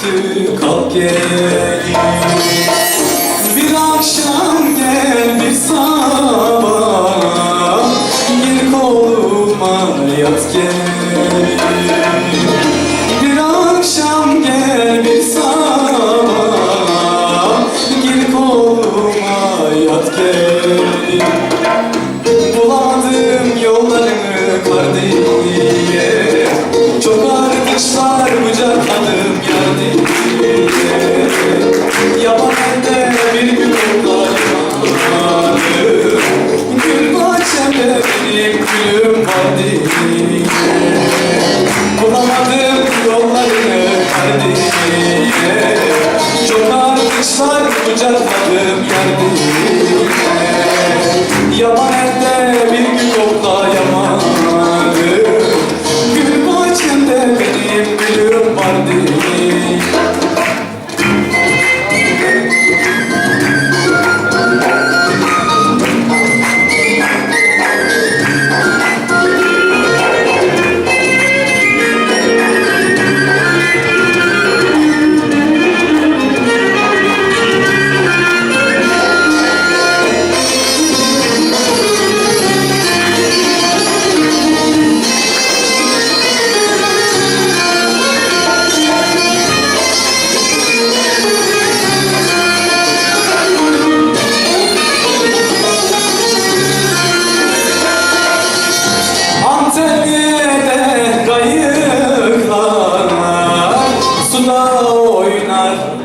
to かけ yerde Çok artışlar kucakladım yerde Yaman elde bir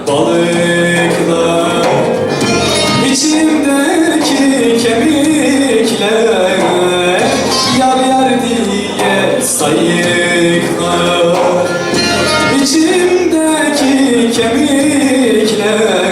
balıklar içimdeki kemikler yar sayıklar. İçimdeki kemikler